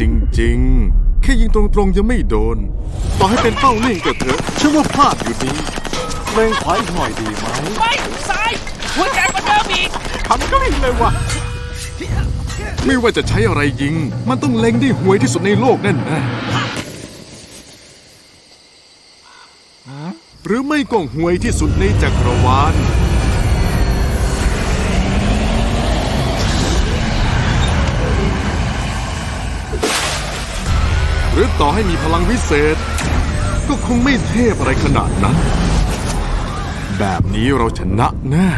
จริง ๆ แค่ยิงตรงๆยังไม่โดน ต่อให้เป็นเป้าเลี่ยงก็เถอะเชื่อว่าพลาดอยู่ดีเล็งขวาอีกหน่อยดีไหมไม่ซ้ายหัวใจกว่าเดิมอีกทำได้เลยว่ะไม่ว่าจะใช้อะไรยิง มันต้องเล็งได้ห่วยที่สุดในโลกแน่แน่หรือไม่ก็ห่วยที่สุดในจักรวาล หรือต่อให้มีพลังวิเศษ ก็คงไม่เทพอะไรขนาดนั้น แบบนี้เราชนะแน่